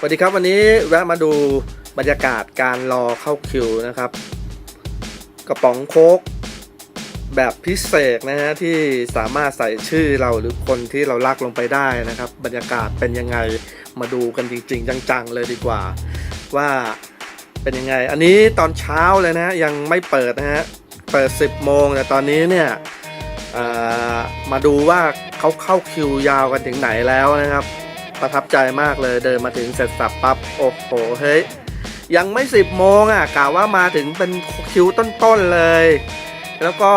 สวัสดีครับวันนี้แวะมาดูบรรยากาศการรอเข้าคิวนะครับ กระป๋องโค้กแบบพิเศษนะฮะที่สามารถใส่ชื่อเราหรือคนที่เรารักลงไปได้นะครับ บรรยากาศเป็นยังไงมาดูกันจริง ๆ จังๆเลยดีกว่า ว่าเป็นยังไง อันนี้ตอนเช้าเลยนะฮะยังไม่เปิดนะฮะเปิด 10 โมงแต่ตอนนี้เนี่ยมาดูว่าเขาเข้าคิวยาวกันถึงไหนแล้วนะครับ ประทับใจมากเลยเดินมาถึงเสร็จสับปั๊บโอ้โหเฮ้ยยังไม่ 10 โมงอะกะว่ามาถึงเป็นคิวต้นๆเลย แล้วก็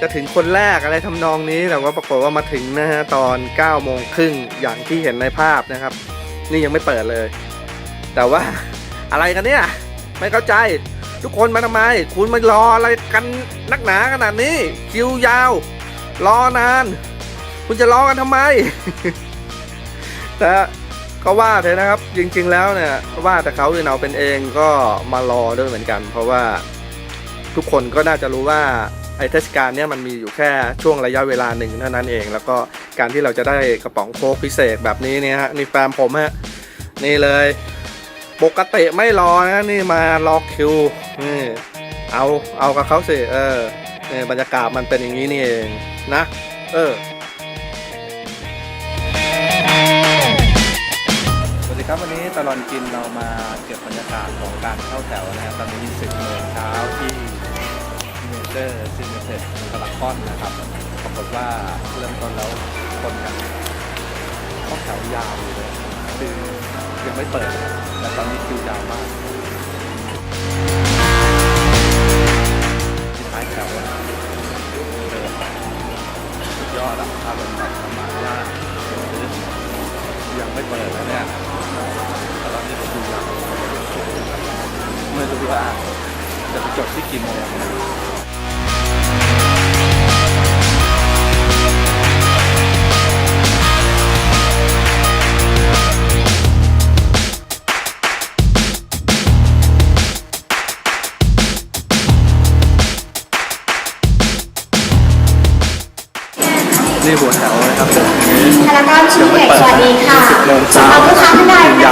จะถึงคนแรกอะไรทำนองนี้แต่ว่าปรากฏว่ามาถึงนะฮะตอน9โมงครึ่งอย่างที่เห็นในภาพนะครับ นี่ยังไม่เปิดเลย แต่ว่าอะไรกันเนี่ย ไม่เข้าใจทุกคนมาทำไม คุณมารออะไรกันนักหนาขนาดนี้ คิวยาว รอนาน คุณจะรอกันทำไม แต่ก็ว่าเถอะนะครับ จริง ๆ แล้วเนี่ยว่าแต่เขาเนี่ยเราเป็นเองก็มารอด้วยเหมือนกัน เพราะว่าทุกคนก็น่าจะรู้ว่าไอ้เทศกาลเนี่ยมันมีอยู่แค่ช่วงระยะเวลาหนึ่งเท่านั้นเอง แล้วก็การที่เราจะได้กระป๋องโค้กพิเศษแบบนี้เนี่ยฮะนี่แฟนผมฮะนี่เลย ปกติไม่รอนะนี่มารอคิวนี่เอาเอากับเขาสิเออเนี่ยบรรยากาศมันเป็นอย่างนี้นี่เองนะ เออ นนี้ตลอดกินเรามาเก็บบรรยากาศของการเข้าแถวนะครับตอนนี้10โมงเช้าที่เมเจอร์ซินเนเซ็ตพารากอนนะครับปรากฏว่าเริ่มต้นแล้วคนกันเข้าแถวยาวอยู่เลยคือยังไม่เปิดแต่ตอนนี้คิวยาวมาก ไม่เปิดนะเนี่ยตอนนี้ผมดูยาวไม่รู้ว่าจะไปจบที่กี่โมง เรีหัวแถวนะครับ พนักงานชื่อเอกสวัสดีค่ะสวับลูกค่านใดนะคะ